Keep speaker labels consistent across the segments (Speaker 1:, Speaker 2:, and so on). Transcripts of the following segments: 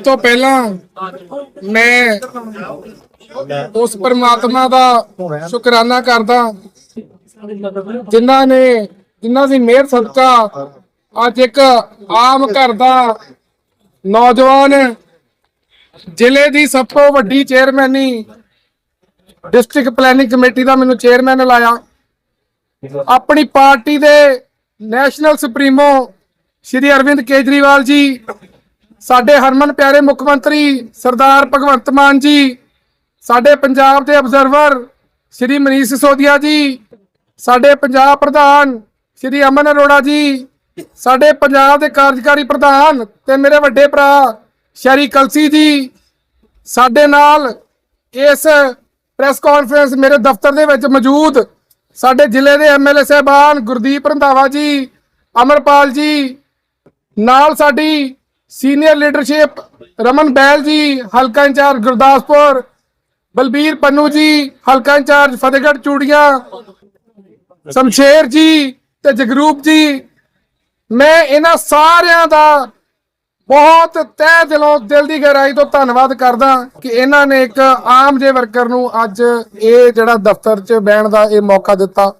Speaker 1: ਤੋਂ ਪਹਿਲਾਂ ਮੈਂ ਉਸ ਪਰਮਾਤਮਾ ਦਾ ਸ਼ੁਕਰਾਨਾ ਕਰਦਾ ਜਿਨ੍ਹਾਂ ਨੇ, ਜਿਨ੍ਹਾਂ ਦੀ ਮਿਹਰ ਸਦਕਾ ਅੱਜ ਇੱਕ ਆਮ ਘਰ ਦਾ ਨੌਜਵਾਨ ਜ਼ਿਲ੍ਹੇ ਦੀ ਸਭ ਤੋਂ ਵੱਡੀ ਚੇਅਰਮੈਨੀ ਡਿਸਟ੍ਰਿਕਟ ਪਲੈਨਿੰਗ ਕਮੇਟੀ ਦਾ ਮੈਨੂੰ ਚੇਅਰਮੈਨ ਲਾਇਆ। ਆਪਣੀ ਪਾਰਟੀ ਦੇ ਨੈਸ਼ਨਲ ਸੁਪਰੀਮੋ ਸ਼੍ਰੀ ਅਰਵਿੰਦ ਕੇਜਰੀਵਾਲ ਜੀ ਸਾਡੇ ਹਰਮਨ ਪਿਆਰੇ ਮੁੱਖ ਮੰਤਰੀ ਸਰਦਾਰ ਭਗਵੰਤ ਮਾਨ ਜੀ, ਸਾਡੇ ਪੰਜਾਬ ਦੇ ਅਬਜ਼ਰਵਰ ਸ਼੍ਰੀ ਮਨੀਸ਼ ਸਿਸੋਦੀਆ ਜੀ, ਸਾਡੇ ਪੰਜਾਬ ਪ੍ਰਧਾਨ ਸ਼੍ਰੀ ਅਮਨ ਅਰੋੜਾ ਜੀ, ਸਾਡੇ ਪੰਜਾਬ ਦੇ ਕਾਰਜਕਾਰੀ ਪ੍ਰਧਾਨ ਤੇ ਮੇਰੇ ਵੱਡੇ ਭਰਾ ਸ਼ਰੀ ਕਲਸੀ ਜੀ, ਸਾਡੇ ਨਾਲ ਇਸ ਪ੍ਰੈਸ ਕਾਨਫਰੰਸ ਮੇਰੇ ਦਫ਼ਤਰ ਦੇ ਵਿੱਚ ਮੌਜੂਦ ਸਾਡੇ ਜ਼ਿਲ੍ਹੇ ਦੇ ਐਮਐਲਏ ਸਾਹਿਬਾਨ ਗੁਰਦੀਪ ਰੰਧਾਵਾ ਜੀ, ਅਮਰਪਾਲ ਜੀ, ਨਾਲ ਸਾਡੀ ਸੀਨੀਅਰ ਲੀਡਰਸ਼ਿਪ ਰਮਨ ਬੈਲ ਜੀ ਹਲਕਾ ਇੰਚਾਰਜ ਗੁਰਦਾਸਪੁਰ ਬਲਬੀਰ ਪੰਨੂ ਜੀ ਹਲਕਾ ਇੰਚਾਰਜ ਫਤਿਹਗੜ੍ਹ ਚੂੜੀਆਂ ਸ਼ਮਸ਼ੇਰ ਜੀ ਤੇ ਜਗਰੂਪ ਜੀ ਮੈਂ ਇਹਨਾਂ ਸਾਰਿਆਂ ਦਾ ਬਹੁਤ ਤਹਿ ਦਿਲੋਂ ਦਿਲ ਦੀ ਗਹਿਰਾਈ ਤੋਂ ਧੰਨਵਾਦ ਕਰਦਾ ਕਿ ਇਹਨਾਂ ਨੇ ਇੱਕ ਆਮ ਜੇ ਵਰਕਰ ਨੂੰ ਅੱਜ ਇਹ ਜਿਹੜਾ ਦਫ਼ਤਰ 'ਚ ਬਹਿਣ ਦਾ ਇਹ ਮੌਕਾ ਦਿੱਤਾ।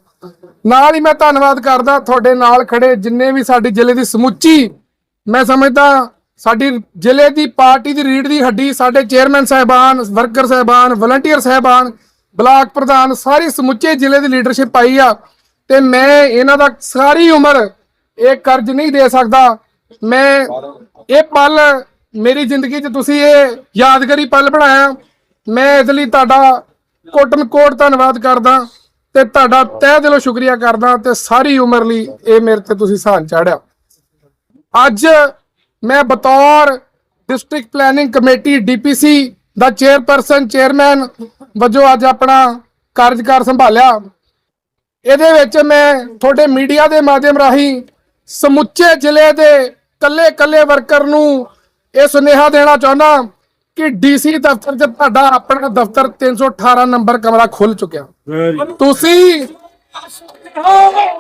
Speaker 1: ਨਾਲ ਹੀ ਮੈਂ ਧੰਨਵਾਦ ਕਰਦਾ ਤੁਹਾਡੇ ਨਾਲ ਖੜੇ ਜਿੰਨੇ ਵੀ ਸਾਡੀ ਜ਼ਿਲ੍ਹੇ ਦੀ ਸਮੁੱਚੀ, ਮੈਂ ਸਮਝਦਾ ਸਾਡੀ ਜ਼ਿਲ੍ਹੇ ਦੀ ਪਾਰਟੀ ਦੀ ਰੀੜ ਦੀ ਹੱਡੀ, ਸਾਡੇ ਚੇਅਰਮੈਨ ਸਾਹਿਬਾਨ, ਵਰਕਰ ਸਾਹਿਬਾਨ, ਵਲੰਟੀਅਰ ਸਾਹਿਬਾਨ, ਬਲਾਕ ਪ੍ਰਧਾਨ, ਸਾਰੀ ਸਮੁੱਚੇ ਜ਼ਿਲ੍ਹੇ ਦੀ ਲੀਡਰਸ਼ਿਪ ਆਈ ਆ। ਤੇ ਮੈਂ ਇਹਨਾਂ ਦਾ ਸਾਰੀ ਉਮਰ ਇਹ ਕਰਜ਼ ਨਹੀਂ ਦੇ ਸਕਦਾ। ਮੈਂ ਇਹ ਪਲ ਮੇਰੀ ਜ਼ਿੰਦਗੀ 'ਚ ਤੁਸੀਂ ਇਹ ਯਾਦਗਾਰੀ ਪਲ ਬਣਾਇਆ। ਮੈਂ ਇਸ ਲਈ ਤੁਹਾਡਾ ਕੋਟਨ ਕੋਟ ਧੰਨਵਾਦ ਕਰਦਾ ਤੇ ਤੁਹਾਡਾ ਤਹਿ ਦਿਲੋਂ ਸ਼ੁਕਰੀਆ ਕਰਦਾ ਤੇ ਸਾਰੀ ਉਮਰ ਲਈ ਇਹ ਮੇਰੇ ਤੇ ਤੁਸੀਂ ਸਾਨ ਚਾੜਿਆ। ਅੱਜ ਮੈਂ ਬਤੌਰ ਡਿਸਟ੍ਰਿਕਟ ਪਲੈਨਿੰਗ ਕਮੇਟੀ ਡੀਪੀਸੀ ਦਾ ਚੇਅਰਪਰਸਨ ਚੇਅਰਮੈਨ ਵਜੋਂ ਅੱਜ ਆਪਣਾ ਕਾਰਜਕਾਰ ਸੰਭਾਲਿਆ। ਇਹਦੇ ਵਿੱਚ ਮੈਂ ਤੁਹਾਡੇ ਮੀਡੀਆ ਦੇ ਮਾਧਿਅਮ ਰਾਹੀਂ ਸਮੁੱਚੇ ਜ਼ਿਲ੍ਹੇ ਦੇ ਕੱਲੇ ਕੱਲੇ ਵਰਕਰ ਨੂੰ ਇਹ ਸੁਨੇਹਾ ਦੇਣਾ ਚਾਹੁੰਦਾ ਕਿ ਡੀਸੀ ਦਫ਼ਤਰ 'ਚ ਤੁਹਾਡਾ ਆਪਣਾ ਦਫ਼ਤਰ 318 ਨੰਬਰ ਕਮਰਾ ਖੁੱਲ ਚੁੱਕਿਆ। ਤੁਸੀਂ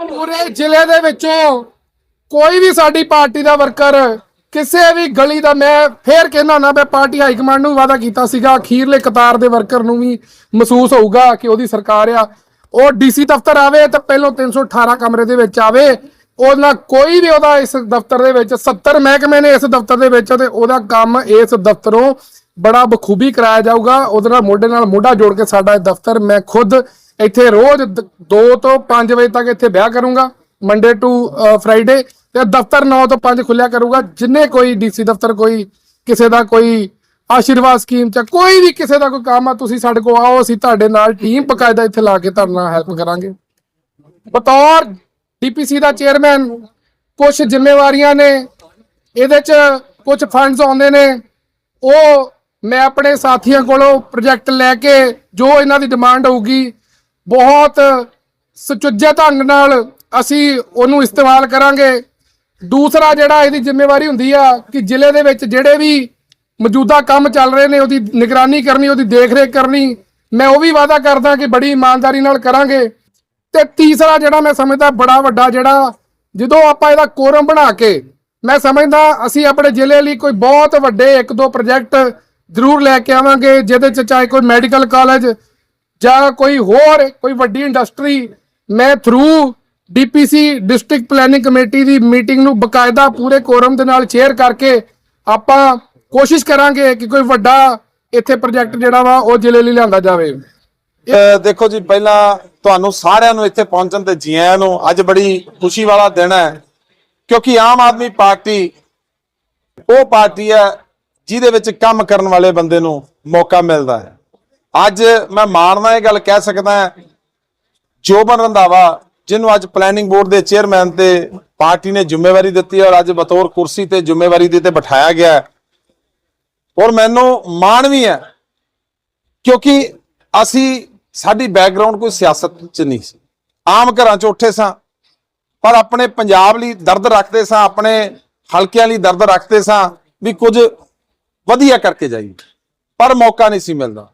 Speaker 1: ਪੂਰੇ ਜ਼ਿਲ੍ਹੇ ਦੇ ਵਿੱਚੋਂ ਕੋਈ ਵੀ ਸਾਡੀ ਪਾਰਟੀ ਦਾ ਵਰਕਰ ਕਿਸੇ ਵੀ ਗਲੀ ਦਾ ਮੈਂ ਫੇਰ ਕਹਿੰਦਾ ਨਾ, ਮੈਂ ਪਾਰਟੀ ਹਾਈ ਕਮਾਂਡ ਨੂੰ ਵਾਅਦਾ ਕੀਤਾ ਸੀਗਾ, ਅਖੀਰਲੇ ਕਤਾਰ ਦੇ ਵਰਕਰ ਨੂੰ ਵੀ ਮਹਿਸੂਸ ਹੋਊਗਾ ਕਿ ਉਹਦੀ ਸਰਕਾਰ ਆ। ਉਹ ਡੀਸੀ ਦਫ਼ਤਰ ਆਵੇ ਤਾਂ ਪਹਿਲਾਂ 318 ਕਮਰੇ ਦੇ ਵਿੱਚ ਆਵੇ। ਉਹਦਾ ਕੋਈ ਵੀ ਉਹਦਾ ਇਸ ਦਫ਼ਤਰ ਦੇ ਵਿੱਚ 70 ਮਹਿਕਮੇ ਨੇ ਇਸ ਦਫ਼ਤਰ ਦੇ ਵਿੱਚ ਤੇ ਉਹਦਾ ਕੰਮ ਇਸ ਦਫ਼ਤਰੋਂ ਬੜਾ ਬਖੂਬੀ ਕਰਾਇਆ ਜਾਊਗਾ। ਉਹਦੇ ਨਾਲ ਮੋਢੇ ਨਾਲ ਮੋਢਾ ਜੋੜ ਕੇ ਸਾਡਾ ਇਹ ਦਫ਼ਤਰ ਮੈਂ ਖੁਦ ਇੱਥੇ ਰੋਜ਼ 2 ਤੋਂ 5 ਵਜੇ ਤੱਕ ਇੱਥੇ ਵਿਆਹ ਕਰੂੰਗਾ, ਮੰਡੇ ਟੂ ਫਰਾਈਡੇ। ਤੇ ਦਫ਼ਤਰ 9 ਤੋਂ 5 ਖੁੱਲਿਆ ਕਰੂਗਾ, ਜਿੰਨੇ ਕੋਈ ਡੀਸੀ ਦਫ਼ਤਰ, ਕੋਈ ਕਿਸੇ ਦਾ ਕੋਈ ਆਸ਼ੀਰਵਾਦ ਸਕੀਮ ਚ, ਕੋਈ ਵੀ ਕਿਸੇ ਦਾ ਕੋਈ ਕੰਮ ਆ, ਤੁਸੀਂ ਸਾਡੇ ਕੋਲ ਆਓ, ਅਸੀਂ ਤੁਹਾਡੇ ਨਾਲ ਟੀਮ ਪਕਾਇਦਾ ਇੱਥੇ ਲਾ ਕੇ ਤੁਹਾਡੇ ਨਾਲ ਹੈਲਪ ਕਰਾਂਗੇ। ਬਤੌਰ ਡੀਪੀਸੀ ਦਾ ਚੇਅਰਮੈਨ ਕੁਝ ਜ਼ਿੰਮੇਵਾਰੀਆਂ ਨੇ, ਇਹਦੇ ਚ ਕੁਝ ਫੰਡਸ ਆਉਂਦੇ ਨੇ, ਉਹ ਮੈਂ ਆਪਣੇ ਸਾਥੀਆਂ ਕੋਲੋਂ ਪ੍ਰੋਜੈਕਟ ਲੈ ਕੇ ਜੋ ਇਹਨਾਂ ਦੀ ਡਿਮਾਂਡ ਹੋਊਗੀ, ਬਹੁਤ ਸੁਚੱਜੇ ਢੰਗ ਨਾਲ ਅਸੀਂ ਉਹਨੂੰ ਇਸਤੇਮਾਲ ਕਰਾਂਗੇ। ਦੂਸਰਾ ਜਿਹੜਾ ਇਹਦੀ ਜ਼ਿੰਮੇਵਾਰੀ ਹੁੰਦੀ ਆ ਕਿ ਜ਼ਿਲ੍ਹੇ ਦੇ ਵਿੱਚ ਜਿਹੜੇ ਵੀ ਮੌਜੂਦਾ ਕੰਮ ਚੱਲ ਰਹੇ ਨੇ, ਉਹਦੀ ਨਿਗਰਾਨੀ ਕਰਨੀ, ਉਹਦੀ ਦੇਖ ਰੇਖ ਕਰਨੀ, ਮੈਂ ਉਹ ਵੀ ਵਾਅਦਾ ਕਰਦਾ ਕਿ ਬੜੀ ਇਮਾਨਦਾਰੀ ਨਾਲ ਕਰਾਂਗੇ। ਤੇ ਤੀਸਰਾ ਜਿਹੜਾ ਮੈਂ ਸਮਝਦਾ ਬੜਾ ਵੱਡਾ ਜਿਹੜਾ, ਜਦੋਂ ਆਪਾਂ ਇਹਦਾ ਕੋਰਮ ਬਣਾ ਕੇ, ਮੈਂ ਸਮਝਦਾ ਅਸੀਂ ਆਪਣੇ ਜ਼ਿਲ੍ਹੇ ਲਈ ਕੋਈ ਬਹੁਤ ਵੱਡੇ ਇੱਕ ਦੋ ਪ੍ਰੋਜੈਕਟ ਜ਼ਰੂਰ ਲੈ ਕੇ ਆਵਾਂਗੇ, ਜਿਹਦੇ ਚ ਚਾਹੇ ਕੋਈ ਮੈਡੀਕਲ ਕਾਲਜ ਜਾਂ ਕੋਈ ਹੋਰ, ਕੋਈ ਵੱਡੀ ਇੰਡਸਟਰੀ ਮੈਂ through DPC district planning committee ਦੀ ਮੀਟਿੰਗ ਨੂੰ ਬਕਾਇਦਾ ਪੂਰੇ ਕੋਰਮ ਦੇ ਨਾਲ ਸ਼ੇਅਰ ਕਰਕੇ ਆਪਾਂ ਕੋਸ਼ਿਸ਼ ਕਰਾਂਗੇ ਕਿ ਕੋਈ ਵੱਡਾ ਇੱਥੇ ਪ੍ਰੋਜੈਕਟ ਜਿਹੜਾ ਵਾ ਉਹ ਜ਼ਿਲ੍ਹੇ ਲਈ ਲਿਆਂਦਾ ਜਾਵੇ।
Speaker 2: ਦੇਖੋ ਜੀ, ਪਹਿਲਾਂ ਤੁਹਾਨੂੰ ਸਾਰਿਆਂ ਨੂੰ ਇੱਥੇ ਪਹੁੰਚਣ ਤੇ ਜੀਆਂ ਨੂੰ ਅੱਜ ਬੜੀ ਖੁਸ਼ੀ ਵਾਲਾ ਦਿਨ ਹੈ, ਕਿਉਂਕਿ ਆਮ ਆਦਮੀ ਪਾਰਟੀ ਉਹ ਪਾਰਟੀ ਹੈ ਜਿਹਦੇ ਵਿੱਚ ਕੰਮ ਕਰਨ ਵਾਲੇ ਬੰਦੇ ਨੂੰ ਮੌਕਾ ਮਿਲਦਾ ਹੈ। ਅੱਜ ਮੈਂ ਮਾਣ ਮਾਣਨਾ ਇਹ ਗੱਲ ਕਹਿ ਸਕਦਾ ਜੋਬਨ ਰੰਧਾਵਾ ਜਿਹਨੂੰ ਅੱਜ ਪਲੈਨਿੰਗ ਬੋਰਡ ਦੇ ਚੇਅਰਮੈਨ ਤੇ ਪਾਰਟੀ ਨੇ ਜ਼ਿੰਮੇਵਾਰੀ ਦਿੱਤੀ ਔਰ ਅੱਜ ਬਤੌਰ ਕੁਰਸੀ ਤੇ ਜ਼ਿੰਮੇਵਾਰੀ ਦੇ ਤੇ ਬਿਠਾਇਆ ਗਿਆ ਔਰ ਮੈਨੂੰ ਮਾਣ ਵੀ ਹੈ ਕਿਉਂਕਿ ਅਸੀਂ, ਸਾਡੀ ਬੈਕਗ੍ਰਾਉਂਡ ਕੋਈ ਸਿਆਸਤ ਚ ਨਹੀਂ ਸੀ। ਆਮ ਘਰਾਂ ਚ ਉੱਠੇ ਸਾਂ, ਪਰ ਆਪਣੇ ਪੰਜਾਬ ਲਈ ਦਰਦ ਰੱਖਦੇ ਸਾਂ, ਆਪਣੇ ਹਲਕਿਆਂ ਲਈ ਦਰਦ ਰੱਖਦੇ ਸਾਂ ਵੀ ਕੁਝ ਵਧੀਆ ਕਰਕੇ ਜਾਈਏ। ਪਰ ਮੌਕਾ ਨਹੀਂ ਸੀ ਮਿਲਦਾ।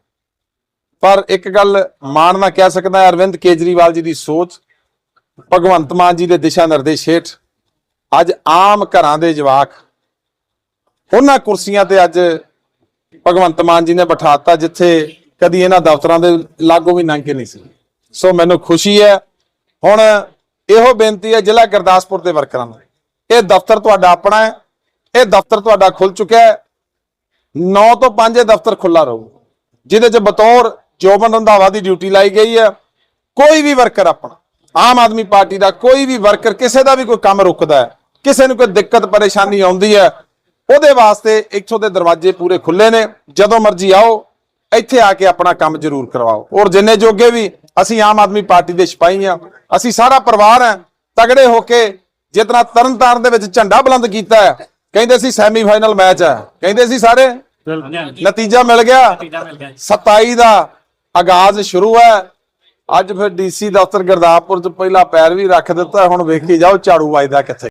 Speaker 2: ਪਰ ਇੱਕ ਗੱਲ ਮਾਣ ਨਾਲ ਕਹਿ ਸਕਦਾ ਅਰਵਿੰਦ ਕੇਜਰੀਵਾਲ ਜੀ ਦੀ ਸੋਚ ਭਗਵੰਤ ਮਾਨ ਜੀ ਦੇ ਦਿਸ਼ਾ ਨਿਰਦੇਸ਼ ਹੇਠ ਅੱਜ ਆਮ ਘਰਾਂ ਦੇ ਜਵਾਕ ਉਹਨਾਂ ਕੁਰਸੀਆਂ ਤੇ ਅੱਜ ਭਗਵੰਤ ਮਾਨ ਜੀ ਨੇ ਬਿਠਾਤਾ ਜਿੱਥੇ ਕਦੀ ਇਹਨਾਂ ਦਫ਼ਤਰਾਂ ਦੇ ਲਾਗੂ ਵੀ ਲੰਘ ਕੇ ਨਹੀਂ ਸੀ। ਸੋ ਮੈਨੂੰ ਖੁਸ਼ੀ ਹੈ। ਹੁਣ ਇਹੋ ਬੇਨਤੀ ਹੈ ਜ਼ਿਲ੍ਹਾ ਗੁਰਦਾਸਪੁਰ ਦੇ ਵਰਕਰਾਂ ਨੂੰ। ਇਹ ਦਫ਼ਤਰ ਤੁਹਾਡਾ ਆਪਣਾ ਹੈ। ਇਹ ਦਫ਼ਤਰ ਤੁਹਾਡਾ ਖੁੱਲ ਚੁੱਕਿਆ ਹੈ। 9 ਤੋਂ 5 ਇਹ ਦਫ਼ਤਰ ਖੁੱਲਾ ਰਹੂ। ਜਿਹਦੇ ਚ ਬਤੌਰ ਜੋਬਨ ਰੰਧਾਵਾ ਦੀ ਡਿਊਟੀ ਲਾਈ ਗਈ ਹੈ। ਕੋਈ ਵੀ ਵਰਕਰ ਆਪਣਾ ਆਮ ਆਦਮੀ ਪਾਰਟੀ ਦਾ ਕੋਈ ਵੀ ਵਰਕਰ ਕਿਸੇ ਦਾ ਵੀ ਕੋਈ ਕੰਮ ਰੁਕਦਾ ਹੈ ਕਿਸੇ ਨੂੰ ਕੋਈ ਦਿੱਕਤ ਪਰੇਸ਼ਾਨੀ ਆਉਂਦੀ ਹੈ ਉਹਦੇ ਵਾਸਤੇ ਇੱਥੋਂ ਦੇ ਦਰਵਾਜ਼ੇ ਪੂਰੇ ਖੁੱਲੇ ਨੇ ਜਦੋਂ ਮਰਜ਼ੀ ਆਓ ਇੱਥੇ ਆ ਕੇ ਆਪਣਾ ਕੰਮ ਜ਼ਰੂਰ ਕਰਵਾਓ। ਔਰ ਜਿੰਨੇ ਜੋਗੇ ਵੀ ਅਸੀਂ ਆਮ ਆਦਮੀ ਪਾਰਟੀ ਦੇ ਸਿਪਾਹੀ ਆ ਅਸੀਂ ਸਾਰਾ ਪਰਿਵਾਰ ਹੈ ਤਗੜੇ ਹੋ ਕੇ ਜਿਤਨਾ ਤਰਨਤਾਰਨ ਦੇ ਵਿੱਚ ਝੰਡਾ ਬੁਲੰਦ ਕੀਤਾ ਹੈ ਕਹਿੰਦੇ ਸੀ ਸੈਮੀਫਾਈਨਲ ਮੈਚ ਹੈ ਕਹਿੰਦੇ ਸੀ ਸਾਰੇ? ਨਤੀਜਾ ਮਿਲ ਗਿਆ। 27 ਦਾ ਆਗਾਜ਼ ਸ਼ੁਰੂ ਹੈ ਅੱਜ ਫਿਰ ਡੀਸੀ ਦਫ਼ਤਰ ਗੁਰਦਾਸਪੁਰ ਚ ਪਹਿਲਾ ਪੈਰ ਵੀ ਰੱਖ ਦਿੱਤਾ, ਹੁਣ ਵੇਖੀ ਜਾਓ ਝਾੜੂ ਵੱਜਦਾ ਕਿੱਥੇ।